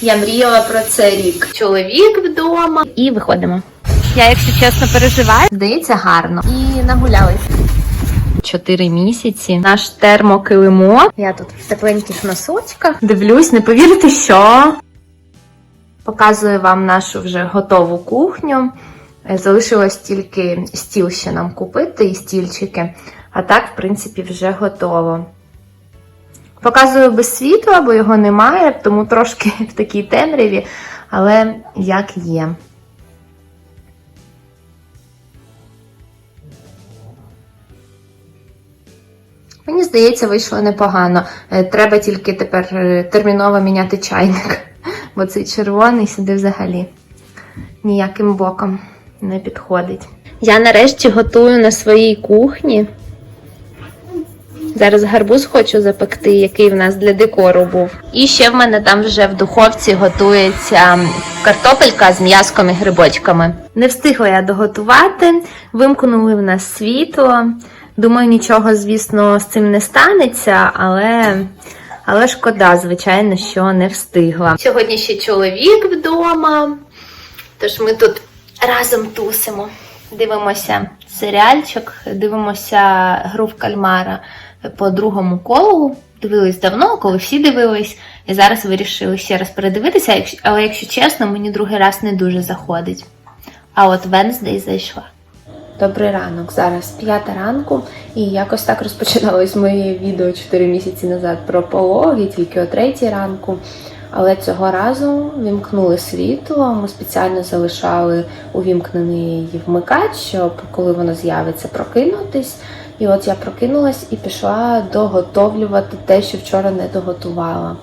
Я мріяла про це рік. Чоловік вдома і виходимо. Я, якщо чесно, переживаю. Здається, гарно. І нагулялись. Чотири місяці. Наш термокилимок. Я тут в тепленьких носочках. Дивлюсь, не повірите, що. Показую вам нашу вже готову кухню. Е, Залишилось тільки стіл ще нам купити і стільчики. А так, в принципі, вже готово. Показую без світла, бо його немає, тому трошки в такій темряві, але як є. Мені здається, вийшло непогано. Е, Треба тільки тепер е, терміново міняти чайник, бо цей червоний сюди взагалі ніяким боком не підходить. Я нарешті готую на своїй кухні. Зараз гарбуз хочу запекти, який в нас для декору був. І ще в мене там вже в духовці готується картопелька з м'язком і грибочками. Не встигла я доготувати, вимкнули в нас світло. Думаю, нічого, звісно, з цим не станеться, але, але шкода, звичайно, що не встигла. Сьогодні ще чоловік вдома, тож ми тут разом тусимо. Дивимося серіальчик, дивимося гру в кальмара по другому колу. Дивились давно, коли всі дивились, і зараз вирішили ще раз передивитися, але якщо чесно, мені другий раз не дуже заходить. А от Венздей зайшла. Добрий ранок, зараз п'ята ранку, і якось так розпочиналось моє відео 4 місяці назад про пологи, тільки о третій ранку. Але цього разу вімкнули світло. Ми спеціально залишали увімкнений вмикач, щоб коли воно з'явиться, прокинутись. І от я прокинулась і пішла доготовлювати те, що вчора не доготувала.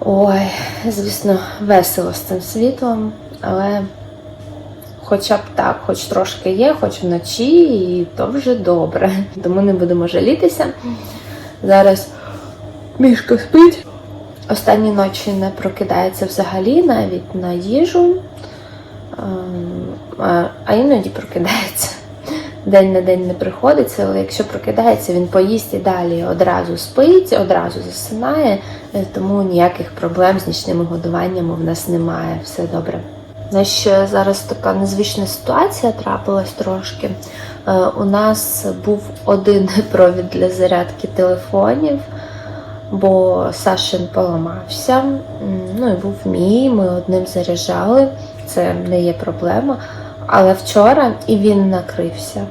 Ой, звісно, весело з цим світлом, але хоча б так, хоч трошки є, хоч вночі, і то вже добре. Тому не будемо жалітися. Зараз мішка спить. Останні ночі не прокидається взагалі, навіть на їжу, Ем, а- а іноді прокидається. День на день не приходиться, але якщо прокидається, він поїсть і далі одразу спить, одразу засинає, е, тому ніяких проблем з нічними годуваннями в нас немає. Все добре. Ще зараз така незвична ситуація трапилась трошки. Е, У нас був один провід для зарядки телефонів, бо Сашин поламався. Ну і був мій, ми одним заряджали, це не є проблема. Але вчора і він накрився.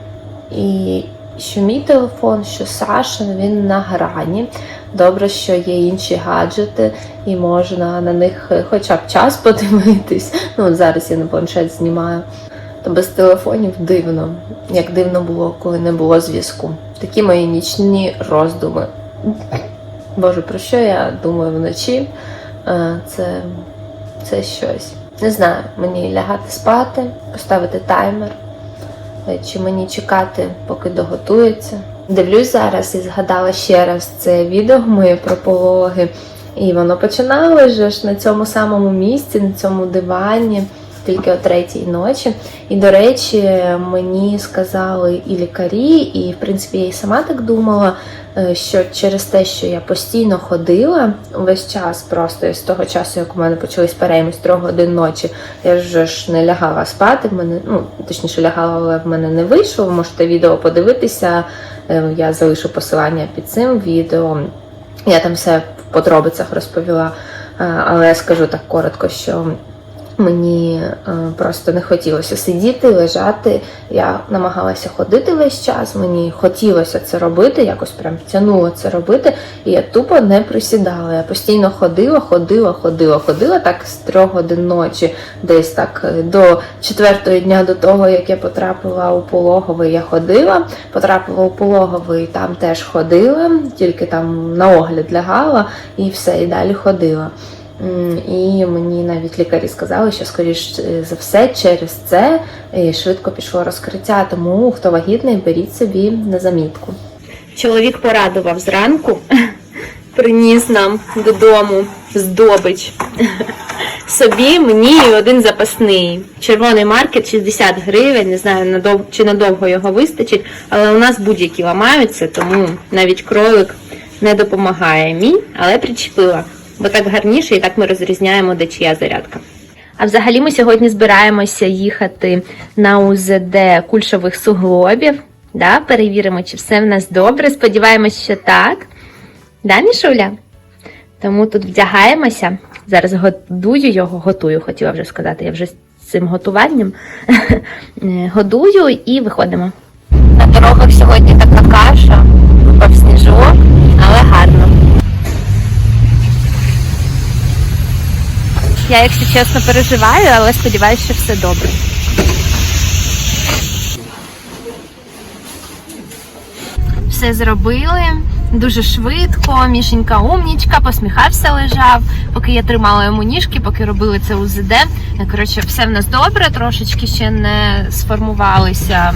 І що мій телефон, що Сашин, він на грані. Добре, що є інші гаджети, і можна на них е, хоча б час подивитись. Ну, зараз я на планшет знімаю. То без телефонів дивно, як дивно було, коли не було зв'язку. Такі мої нічні роздуми. Боже, про що я думаю вночі? Е, Це, це щось. Не знаю, мені лягати спати, поставити таймер, чи мені чекати, поки доготується. Дивлюсь зараз і згадала ще раз це відео моє про пологи. І воно починалося ж на цьому самому місці, на цьому дивані, тільки о третій ночі. І, до речі, мені сказали і лікарі, і в принципі я і сама так думала, е, що через те, що я постійно ходила весь час, просто з того часу, як у мене почались перейми з трьох годин ночі, я ж не лягала спати. В мене, ну точніше лягала, але в мене не вийшло. Ви можете відео подивитися. Е, Я залишу посилання під цим відео. Я там все в подробицях розповіла, Е, але я скажу так коротко, що мені е, просто не хотілося сидіти, лежати. Я намагалася ходити весь час, мені хотілося це робити, якось прям тянуло це робити, і я тупо не присідала. Я постійно ходила, ходила, ходила, ходила так з трьох годин ночі, десь так е, до четвертого дня до того, як я потрапила у пологовий, я ходила, потрапила у пологовий, там теж ходила, тільки там на огляд лягала і все, і далі ходила. І мені навіть лікарі сказали, що скоріш е, за все через це е, швидко пішло розкриття. Тому хто вагітний, беріть собі на замітку. Чоловік порадував зранку, приніс нам додому здобич. Собі, мені і один запасний. Червоний маркет 60 гривень. Не знаю, чи надовго його вистачить, але у нас будь-які ламаються, тому навіть кролик не допомагає мій, але причепила. Бо так гарніше і так ми розрізняємо, де чия зарядка. А взагалі ми сьогодні збираємося їхати на УЗД кульшових суглобів. Да? Перевіримо, чи все в нас добре. Сподіваємось, що так. Да, Мішуля? Тому тут вдягаємося. Зараз годую його, готую, хотіла вже сказати. Я вже з цим готуванням годую і виходимо. На дорогах сьогодні така каша, випав сніжок, але гарно. Я, якщо чесно, переживаю, але сподіваюся, що все добре. Все зробили дуже швидко. Мішенька умнічка, посміхався, лежав, поки я тримала йому ніжки, поки робили це УЗД. Коротше, все в нас добре, трошечки ще не сформувалися.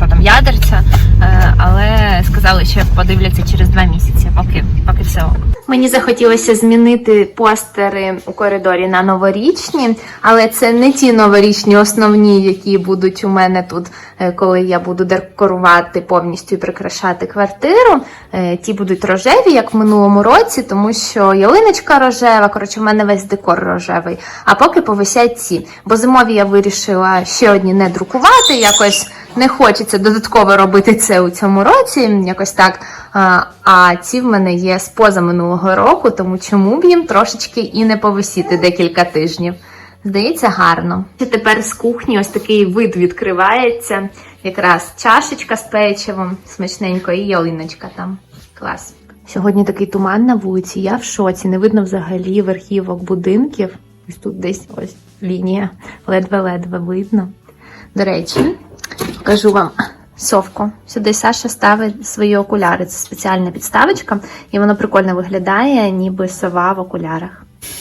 Що там, ядерця, Е, але сказали, що подивляться через два місяці, поки, поки все ок. Мені захотілося змінити постери у коридорі на новорічні, але це не ті новорічні основні, які будуть у мене тут, е, коли я буду декорувати повністю і прикрашати квартиру. Е, Ті будуть рожеві, як в минулому році, тому що ялиночка рожева, коротше, в мене весь декор рожевий. А поки повисять ці. Бо зимові я вирішила ще одні не друкувати, якось не хочеться додатково робити це у цьому році, якось так. А, ці в мене є з позаминулого року, тому чому б їм трошечки і не повисіти декілька тижнів. Здається, гарно. Тепер з кухні ось такий вид відкривається. Якраз чашечка з печивом, смачненько, і ялиночка там. Клас. Сьогодні такий туман на вулиці, я в шоці. Не видно взагалі верхівок будинків. Ось тут десь ось лінія. Ледве-ледве видно. До речі, покажу вам совку. Сюди Саша ставить свої окуляри. Це спеціальна підставочка, і воно прикольно виглядає, ніби сова в окулярах.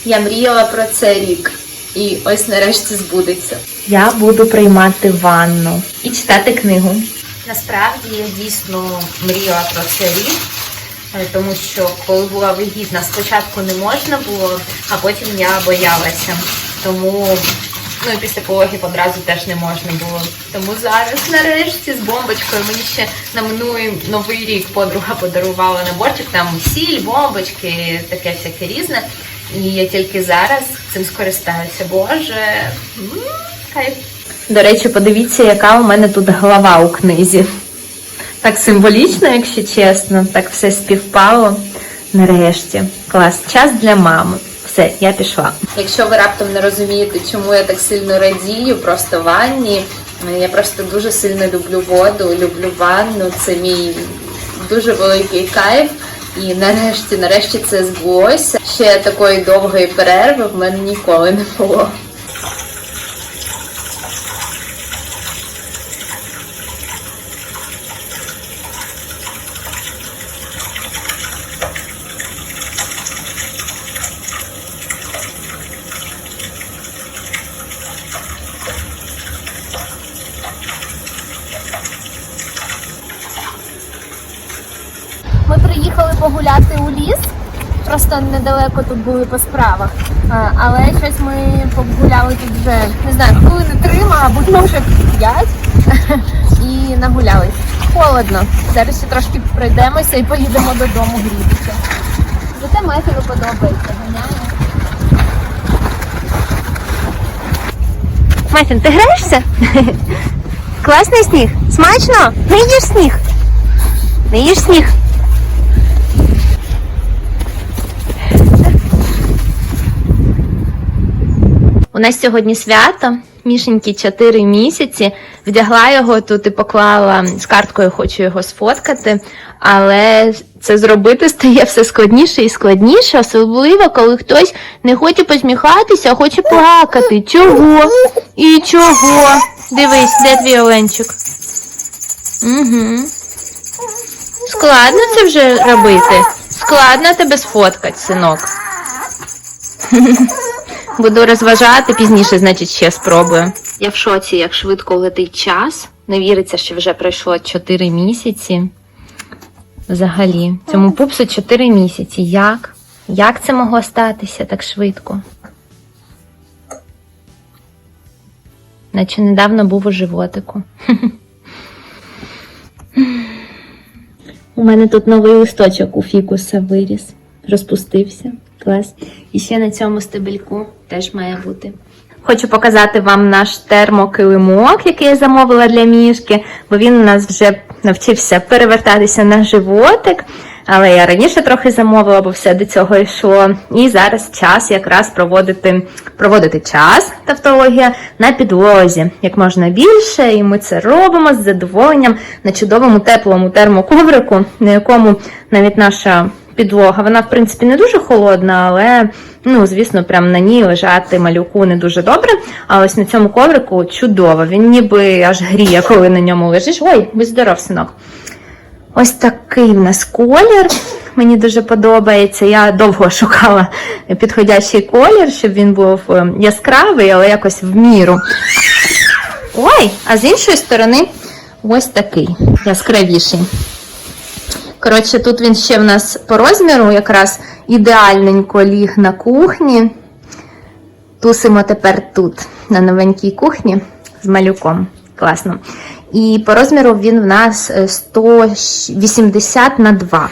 Я мріяла про це рік, і ось нарешті збудеться. Я буду приймати ванну і читати книгу. Насправді я дійсно мріяла про це рік. е, Тому що коли була вагітна, спочатку не можна було, а потім я боялася. Тому ну і після пологів одразу теж не можна було. Тому зараз, нарешті, з бомбочкою мені ще на минулий новий рік подруга подарувала наборчик, там сіль, бомбочки, таке всяке різне. І я тільки зараз цим скористаюся. Боже, кайф. До речі, подивіться, яка у мене тут глава у книзі. Так символічно, якщо чесно, так все співпало. Нарешті. Клас. Час для мами. Все, я пішла. Якщо ви раптом не розумієте, чому я так сильно радію, просто ванні. Я просто дуже сильно люблю воду, люблю ванну. Це мій дуже великий кайф. І нарешті, нарешті це збулося. Ще такої довгої перерви в мене ніколи не було. Ми приїхали погуляти у ліс. Просто недалеко тут були по справах. Але щось ми погуляли тут вже, не знаю, хвилини три, мабуть, може п'ять. І нагулялись. Холодно. Зараз ще трошки пройдемося і поїдемо додому грітися. Зате Мефілу подобається, ганяє. Мафін, ти граєшся? Класний сніг? Смачно? Не їж сніг? Не їж сніг? У нас сьогодні свято. Мішеньки 4 місяці. Вдягла його тут і поклала з карткою, хочу його сфоткати. Але це зробити стає все складніше і складніше, особливо, коли хтось не хоче посміхатися, а хоче плакати. Чого? І чого? Дивись, де твій Оленчик? Угу. Складно це вже робити. Складно тебе сфоткати, синок. Буду розважати пізніше, значить, ще спробую. Я в шоці, як швидко летить час. Не віриться, що вже пройшло 4 місяці. Взагалі, цьому пупсу 4 місяці. Як? Як це могло статися так швидко? Наче недавно був у животику. У мене тут новий листочок у фікуса виріс, розпустився. Клас. І ще на цьому стебельку теж має бути. Хочу показати вам наш термокилимок, який я замовила для мішки, бо він у нас вже навчився перевертатися на животик. Але я раніше трохи замовила, бо все до цього йшло. І зараз час якраз проводити, проводити час, тавтологія, на підлозі як можна більше. І ми це робимо з задоволенням на чудовому теплому термоковрику, на якому навіть наша підлога. Вона, в принципі, не дуже холодна, але, ну, звісно, прям на ній лежати малюку не дуже добре. А ось на цьому коврику чудово. Він ніби аж гріє, коли на ньому лежиш. Ой, будь здоров, синок. Ось такий в нас колір. Мені дуже подобається. Я довго шукала підходящий колір, щоб він був е, яскравий, але якось в міру. Ой, а з іншої сторони, ось такий яскравіший. Коротше, тут він ще в нас по розміру якраз ідеальненько ліг на кухні. Тусимо тепер тут, на новенькій кухні з малюком. Класно. І по розміру він в нас е, 180 на 2.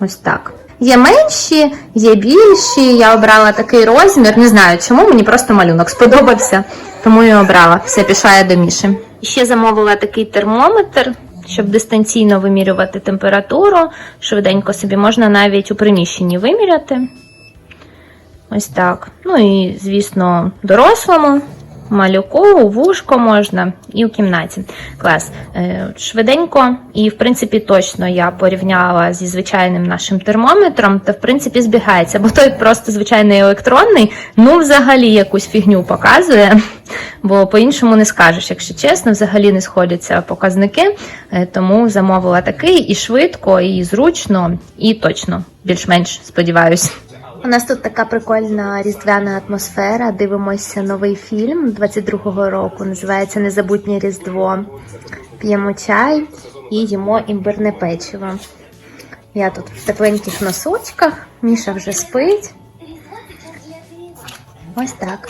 Ось так. Є менші, є більші. Я обрала такий розмір. Не знаю чому, мені просто малюнок сподобався, тому і обрала. Все пішла я до Міші. Ще замовила такий термометр, щоб дистанційно вимірювати температуру. Швиденько собі можна навіть у приміщенні виміряти. Ось так. Ну і, звісно, дорослому, малюку, у вушко можна і у кімнаті. Клас. Е, Швиденько і, в принципі, точно я порівняла зі звичайним нашим термометром, та в принципі збігається, бо той просто звичайний електронний, ну, взагалі якусь фігню показує, бо по-іншому не скажеш, якщо чесно, взагалі не сходяться показники. Е, Тому замовила такий і швидко, і зручно, і точно, більш-менш сподіваюся. У нас тут така прикольна різдвяна атмосфера. Дивимося новий фільм 22-го року. Називається Незабутнє Різдво. П'ємо чай і їмо імбирне печиво. Я тут в тепленьких носочках, Міша вже спить. Ось так.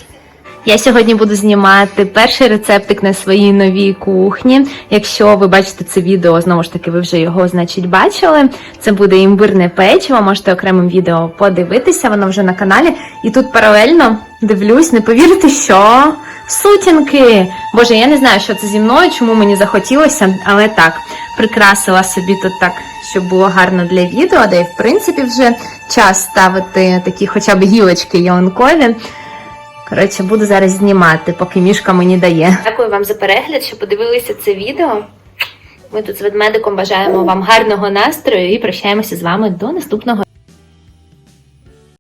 Я сьогодні буду знімати перший рецептик на своїй новій кухні. Якщо ви бачите це відео, знову ж таки, ви вже його, значить, бачили. Це буде імбирне печиво, можете окремим відео подивитися, воно вже на каналі. І тут паралельно дивлюсь, не повірите, що сутінки. Боже, я не знаю, що це зі мною, чому мені захотілося, але так, прикрасила собі тут так, щоб було гарно для відео, де в принципі вже час ставити такі хоча б гілочки ялинкові. Коротше, буду зараз знімати, поки мішка мені дає. Дякую вам за перегляд, що подивилися це відео. Ми тут з ведмедиком бажаємо вам гарного настрою і прощаємося з вами до наступного.